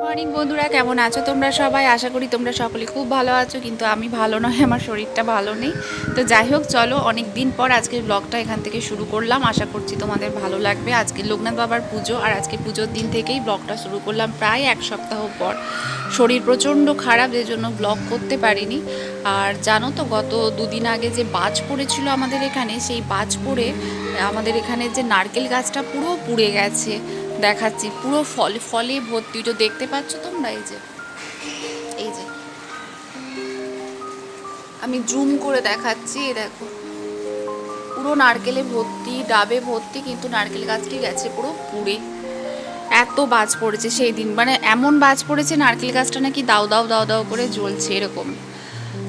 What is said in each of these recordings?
Morning বন্ধুরা, কেমন আছো তোমরা সবাই? আশা করি তোমরা সকলে খুব ভালো আছো, কিন্তু আমি ভালো নয়, আমার শরীরটা ভালো নেই। তো যাই হোক, চলো অনেক দিন পর আজকের ব্লগটা এখান থেকে শুরু করলাম। আশা করছি তোমাদের ভালো লাগবে। আজকে লোকনাথ বাবার পুজো, আর আজকে পুজোর দিন থেকেই ব্লগটা শুরু করলাম প্রায় এক সপ্তাহ পর। শরীর প্রচণ্ড খারাপ যে জন্য ব্লগ করতে পারিনি। আর জানো তো, গত দুদিন আগে যে বাজ পড়েছিল আমাদের এখানে, সেই বাজ পড়ে আমাদের এখানে যে নারকেল গাছটা পুরো পুড়ে গেছে। দেখাচ্ছি, পুরো ফল, ফলে ভর্তি। তো দেখতে পাচ্ছ তোমরা? এই যে এই যে। আমি জুম করে দেখাচ্ছি দেখো। পুরো নারকেলে ভর্তি, ডাবে ভর্তি, কিন্তু নারকেল গাছটি গেছে পুরো পুড়ে। এত বাজ পড়েছে সেই দিন। মানে এমন বাজ পড়েছে নারকেল গাছটা নাকি দাও দাও দাও দাও করে জ্বলছে এরকম।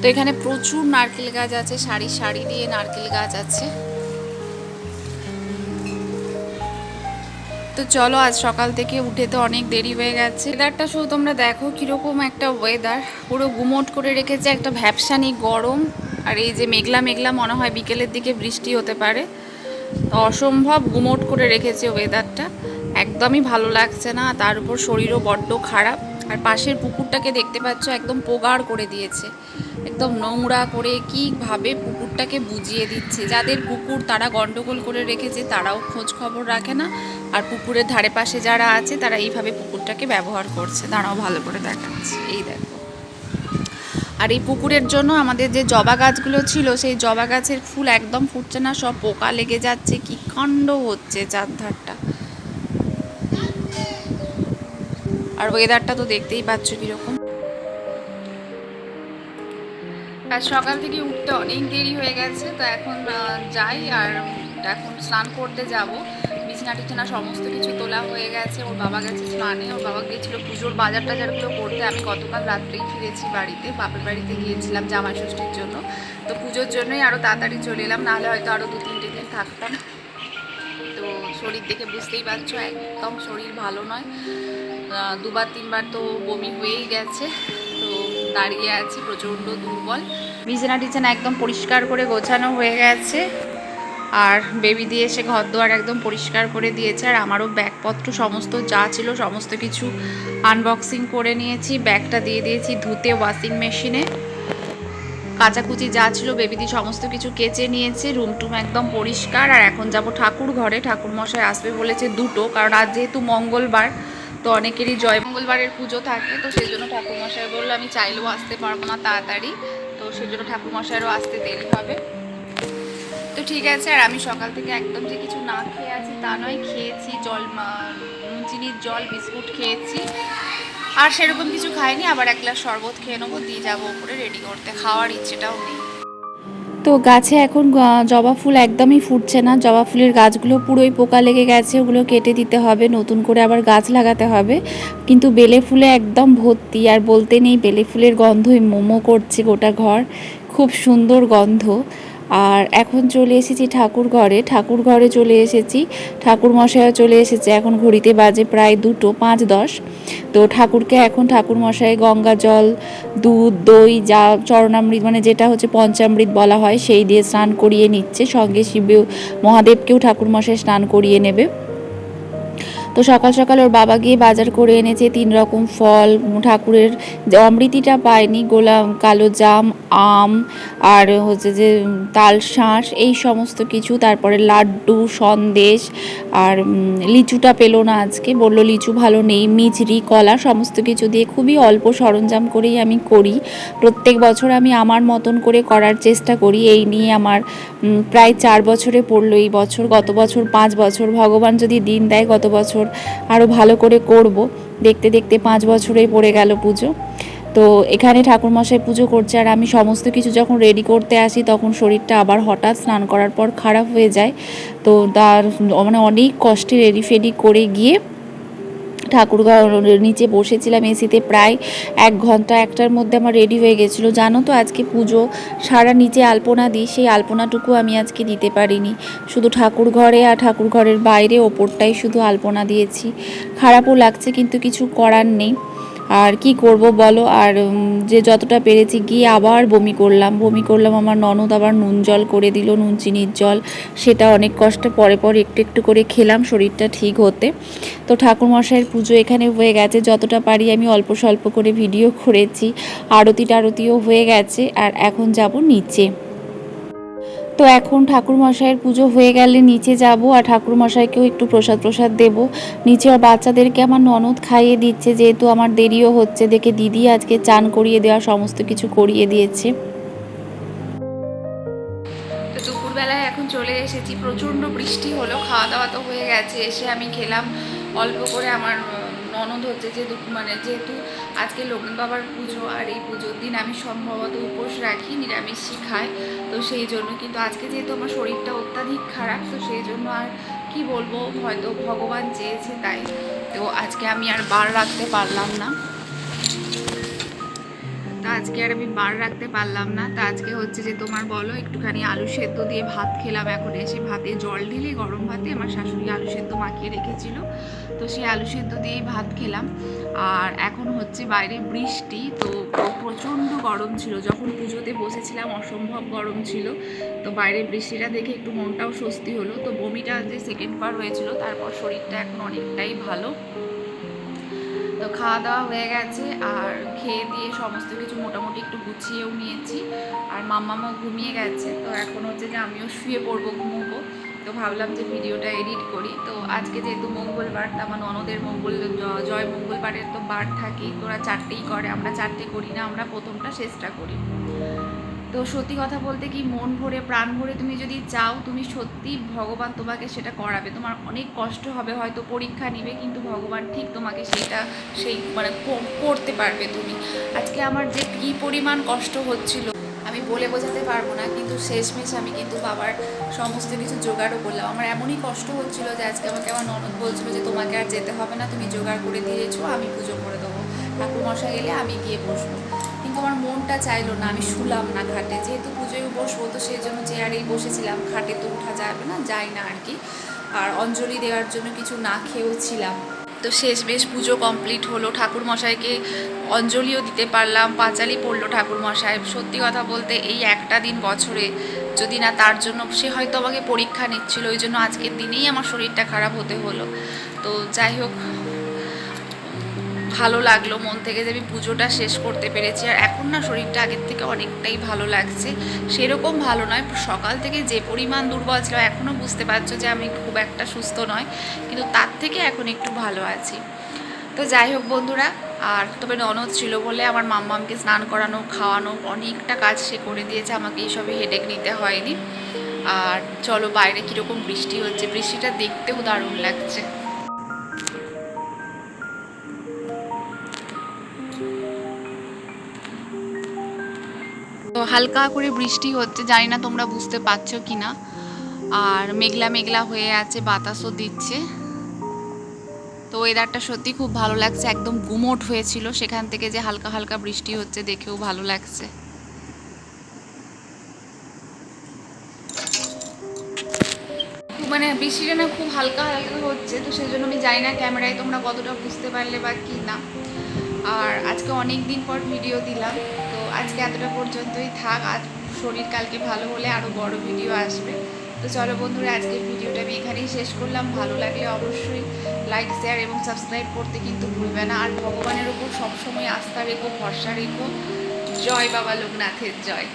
তো এখানে প্রচুর নারকেল গাছ আছে, সারি সারি দিয়ে নারকেল গাছ আছে। তো চলো, আজ সকাল থেকে উঠে তো অনেক দেরি হয়ে গেছে। ওয়েদারটা শুধু তোমরা দেখো কীরকম একটা ওয়েদার পুরো গুমোট করে রেখেছে একটা ভ্যাপসানি গরম। আর এই যে মেঘলা মেঘলা মনে হয় বিকেলের দিকে বৃষ্টি হতে পারে। অসম্ভব গুমোট করে রেখেছে ওয়েদারটা একদমই ভালো লাগছে না তার উপর শরীরও বড্ড খারাপ। আর পাশের পুকুরটাকে দেখতে পাচ্ছ, একদম পোগাড় করে দিয়েছে। একদম নোংরা করে কীভাবে পুকুরটাকে বুঝিয়ে দিচ্ছে। যাদের পুকুর তারা গন্ডগোল করে রেখেছে, তারাও খোঁজ খবর রাখে না। আর পুকুরের ধারে পাশে যারা আছে, তারা এইভাবে পুকুরটাকে ব্যবহার করছে। তারাও ভালো করে দেখাচ্ছে। এই দেখো। আর এই পুকুরের জন্য আমাদের যে জবা গাছগুলো ছিল, সেই জবা গাছের ফুল একদম ফুটছে না, সব পোকা লেগে যাচ্ছে। কি কাণ্ড হচ্ছে চারধারটা আর ওয়েদারটা তো দেখতেই পাচ্ছ কীরকম। আর সকাল থেকে উঠতে অনেক দেরি হয়ে গেছে, তো এখন যাই আর এখন স্নান করতে যাব। বিছনা টিছনা সমস্ত কিছু তোলা হয়ে গেছে, ওর বাবা গেছে স্নানে, ওর বাবা গিয়েছিল পুজোর বাজার টাজারগুলো করতে। আমি গতকাল রাত্রেই ফিরেছি বাড়িতে, বাপের বাড়িতে গিয়েছিলাম জামাই ষষ্ঠীর জন্য। তো পুজোর জন্যই আরও তাড়াতাড়ি চলে এলাম, নাহলে হয়তো আরও দু তিনটে দিন থাকতাম। শরীর দেখে বুঝতেই পারছ, একদম শরীর ভালো নয়। দুবার, তিনবার তো বমি হয়েই গেছে, তো দাঁড়িয়ে আছি প্রচণ্ড দুর্বল। বিছানা টিছানা একদম পরিষ্কার করে গোছানো হয়ে গেছে, আর বেবি দিয়ে এসে ঘর দুয়ার একদম পরিষ্কার করে দিয়েছে, আর আমারও ব্যাগপত্র সমস্ত যা ছিল সমস্ত কিছু আনবক্সিং করে নিয়েছি, ব্যাগটা দিয়ে দিয়েছি ধুতে ওয়াশিং মেশিনে কাচাকুচি যা ছিল বেবিদি সমস্ত কিছু কেচে নিয়েছে রুম টুম একদম পরিষ্কার, আর এখন যাব ঠাকুর ঘরে। ঠাকুর মশাই আসবে বলেছে দুটো, কারণ আজ যেহেতু মঙ্গলবার, তো অনেকেরই জয় মঙ্গলবারের পুজো থাকে, তো সেই জন্য ঠাকুর মশাই বলল, আমি চাইলেও আসতে পারব না তাড়াতাড়ি। তো সেই জন্য ঠাকুর আসতে দেরি হবে। তো ঠিক আছে, আর আমি সকাল থেকে একদম যে কিছু না খেয়ে আছি তা নয়, খেয়েছি জল চিনির জল, বিস্কুট খেয়েছি। আর সেরকম কিছু খাইনি, আবার এক গ্লাস শরবত খেয়ে নেব, দিয়ে যাব ওপরে রেডি করতে। খাওয়ার ইচ্ছেটাও নেই। তো গাছে এখন জবা ফুল একদমই ফুটছে না। জবা ফুলের গাছগুলো পুরোই পোকা লেগে গেছে, ওগুলো কেটে দিতে হবে, নতুন করে আবার গাছ লাগাতে হবে। কিন্তু বেলে ফুলে একদম ভর্তি, আর বলতে নেই বেলে ফুলের গন্ধই মোমো করছে গোটা ঘর। খুব সুন্দর গন্ধ। আর এখন চলে এসেছি ঠাকুর ঘরে। ঠাকুর ঘরে চলে এসেছি। ঠাকুর মশাইও চলে এসেছে। এখন ঘড়িতে বাজে প্রায় দুটো, পাঁচ দশ। তো ঠাকুরকে এখন ঠাকুর মশাই গঙ্গা জল, দুধ, দই, যা চরণামৃত মানে যেটা হচ্ছে পঞ্চামৃত বলা হয়, সেই দিয়ে স্নান করিয়ে নিচ্ছে। সঙ্গে শিবে মহাদেবকেও ঠাকুর মশাই স্নান করিয়ে নেবে। তো সকাল সকাল ওর বাবা গিয়ে বাজার করে এনেছে তিন রকম ফল, ঠাকুরের অমৃতিটা পায়নি, গোলাম, কালো জাম, আম, আর হচ্ছে যে তাল শাঁস, এই সমস্ত কিছু, তারপরে লাড্ডু, সন্দেশ, আর লিচুটা পেল না আজকে, বলল লিচু ভালো নেই মিচড়ি কলা, সমস্ত কিছু দিয়ে খুবই অল্প সরঞ্জাম করেই আমি করি। প্রত্যেক বছর আমি আমার মতন করে করার চেষ্টা করি, এই নিয়ে আমার প্রায় চার বছরে পড়ল এই বছর, গত বছর পাঁচ বছর, ভগবান যদি দিন দেয় গত বছর আরও ভালো করে করব। দেখতে দেখতে পাঁচ বছরেই পড়ে গেল পুজো। তো এখানে ঠাকুরমশাই পুজো করছে আর আমি সমস্ত কিছু যখন রেডি করতে আসি তখন শরীরটা আবার হঠাৎ স্নান করার পর খারাপ হয়ে যায়। তো তার মানে অনেক কষ্টে রেডি ফেডি করে গিয়ে ঠাকুর ঘর- নিচে বসেছিলাম এসিতে প্রায় এক ঘণ্টা, একটার মধ্যে আমার রেডি হয়ে গেছিল। জানো তো, আজকে পুজো, সারা নিচে আলপনা দিই, সেই আলপনাটুকু আমি আজকে দিতে পারিনি। শুধু ঠাকুর ঘরে আর ঠাকুর ঘরের বাইরে ওপরটাই শুধু আলপনা দিয়েছি। খারাপও লাগছে, কিন্তু কিছু করার নেই। আর কি করব বলো? আর যে যতটা পেরেছি গিয়ে আবার বমি করলাম। বমি করলাম, আমার ননদ আবার নুন জল করে দিল, নুন চিনির জল। সেটা অনেক কষ্টে পরে পরে একটু একটু করে খেলাম, শরীরটা ঠিক হতে। তো ঠাকুরমশাইয়ের পুজো এখানে হয়ে গেছে। যতটা পারি আমি অল্প স্বল্প করে ভিডিও করেছি। আরতি টারতিও হয়ে গেছে। আর এখন যাব নিচে। তো এখন ঠাকুর মশাইয়ের পুজো হয়ে গেলে নিচে যাব আর ঠাকুর মশাইকেও একটু প্রসাদ প্রসাদ দেব। নিচে আর বাচ্চাদেরকে আমার ননদ খাইয়ে দিচ্ছে, যেহেতু আমার দেরিও হচ্ছে, দেখে দিদি আজকে চান করিয়ে দেওয়া, সমস্ত কিছু করিয়ে দিয়েছে। তো দুপুরবেলায় এখন চলে এসেছি, প্রচণ্ড বৃষ্টি হলো, খাওয়া দাওয়া তো হয়ে গেছে, এসে আমি খেলাম, অল্প করে আমার ননদ হচ্ছে যে মানে যেহেতু আজকে লগ্ন বাবার পুজো আর এই পুজোর দিন আমি সম্ভবত উপোস রাখি নিরামিষই খাই তো সেই জন্য কিন্তু আজকে যেহেতু আমার শরীরটা অত্যাধিক খারাপ, তো সেই জন্য আর কি বলব, হয়তো ভগবান চেয়েছে তাই। তো আজকে আমি আর বার রাখতে পারলাম না। আজকে আর আমি বার রাখতে পারলাম না। তা আজকে হচ্ছে যে তোমার বলো, একটুখানি আলু সেদ্ধ দিয়ে ভাত খেলাম। এখন এসে ভাতে জল ঢেলে গরম ভাতে আমার শাশুড়ি আলু সেদ্ধ মাখিয়ে রেখেছিল। তো সেই আলু সেদ্ধ দিয়েই ভাত খেলাম। আর এখন হচ্ছে বাইরে বৃষ্টি, তো প্রচণ্ড গরম ছিল। যখন পুজোতে বসেছিলাম, অসম্ভব গরম ছিল। তো বাইরে বৃষ্টিটা দেখে একটু মনটাও স্বস্তি হলো। তো বমিটা যে সেকেন্ড বার হয়েছিল, তারপর শরীরটা এখন অনেকটাই ভালো। তো খাওয়া দাওয়া হয়ে গেছে আর খেয়ে দিয়ে সমস্ত কিছু মোটামুটি একটু গুছিয়েও নিয়েছি। আর মাম্মামও ঘুমিয়ে গেছে, তো এখন হচ্ছে যে আমিও শুয়ে পড়ব, ঘুমবো। তো ভাবলাম যে ভিডিওটা এডিট করি। তো আজকে যেহেতু মঙ্গলবার, তো আমার ননদের মঙ্গল জয় মঙ্গলবারের তো বার থাকেই তোরা চারটেই করে, আমরা চারটে করি না, আমরা প্রথমটা শেষটা করি। তো সত্যি কথা বলতে কি, মন ভরে, প্রাণ ভরে তুমি যদি চাও, তুমি সত্যি ভগবান তোমাকে সেটা করাবে। তোমার অনেক কষ্ট হবে, হয়তো পরীক্ষা নিবে, কিন্তু ভগবান ঠিক তোমাকে সেটা, সেই মানে করতে পারবে তুমি। আজকে আমার যে কী পরিমাণ কষ্ট হচ্ছিল, আমি বলে বোঝাতে পারব না, কিন্তু শেষমেশ আমি কিন্তু বাবার সমস্ত কিছু জোগাড়ও করলাম। আমার এমনই কষ্ট হচ্ছিল যে আজকে আমাকে আমার ননদ বলছিল যে তোমাকে আর যেতে হবে না, তুমি জোগাড় করে দিয়েছ, আমি পুজো করে দেবো। ঠাকুর মশা গেলে আমি গিয়ে বসবো। কিন্তু আমার মনটা চাইলো না, আমি শুলাম না খাটে। যেহেতু পুজোয় বসবো, তো সেই জন্য চেয়ারেই বসেছিলাম, খাটে তো ওঠা যাবে না, যাই না আর কি। আর অঞ্জলি দেওয়ার জন্য কিছু না খেয়েও ছিলাম তো শেষ বেশ পুজো কমপ্লিট হলো ঠাকুর মশাইকে অঞ্জলিও দিতে পারলাম, পাঁচালি পড়ল ঠাকুর মশাই সত্যি কথা বলতে, এই একটা দিন বছরে, যদি না তার জন্য, সে হয়তো আমাকে পরীক্ষা নিচ্ছিল, ওই জন্য আজকের দিনেই আমার শরীরটা খারাপ হতে হলো। তো যাই হোক ভালো লাগল, মন থেকে যে আমি পুজোটা শেষ করতে পেরেছি। আর এখন না শরীরটা আগের থেকে অনেকটাই ভালো লাগছে। সেরকম ভালো নয়, সকাল থেকে যে পরিমাণ দুর্বল ছিল এখনও বুঝতে পারছ যে আমি খুব একটা সুস্থ নয় কিন্তু তার থেকে এখন একটু ভালো আছি। তো যাই হোক বন্ধুরা, আর তবে ননদ ছিল বলে আমার মাম্মামকে স্নান করানো, খাওয়ানো, অনেকটা কাজ সে করে দিয়েছে, আমাকে এইসবে হেডেক নিতে হয়নি। আর চলো বাইরে কীরকম বৃষ্টি হচ্ছে, বৃষ্টিটা দেখতেও দারুণ লাগছে। তো হালকা করে বৃষ্টি হচ্ছে, জানি না তোমরা বুঝতে পারছ কি না আর মেঘলা মেঘলা হয়ে আছে, বাতাসও দিচ্ছে। তো ওয়েদারটা সত্যি খুব ভালো লাগছে, একদম গুমোট হয়েছিল। সেখান থেকে যে হালকা হালকা বৃষ্টি হচ্ছে, দেখেও ভালো লাগছে। মানে বৃষ্টিটা না খুব হালকা হালকা হচ্ছে, তো সেই জন্য আমি জানি না ক্যামেরায় তোমরা কতটা বুঝতে পারলে বা কি না আর আজকে অনেক দিন পর ভিডিও দিলাম। আজকে এতটা পর্যন্তই থাক আজ শরীর কালকে ভালো হলে আরও বড় ভিডিও আসবে। তো চলো বন্ধুরা, আজকের ভিডিওটা আমি এখানেই শেষ করলাম। ভালো লাগলে অবশ্যই লাইক শেয়ার এবং সাবস্ক্রাইব করতে কিন্তু ভুলবে না। আর ভগবানের উপর সবসময় আস্থা রেখো, ভরসা রেখো। জয় বাবা লোকনাথের জয়।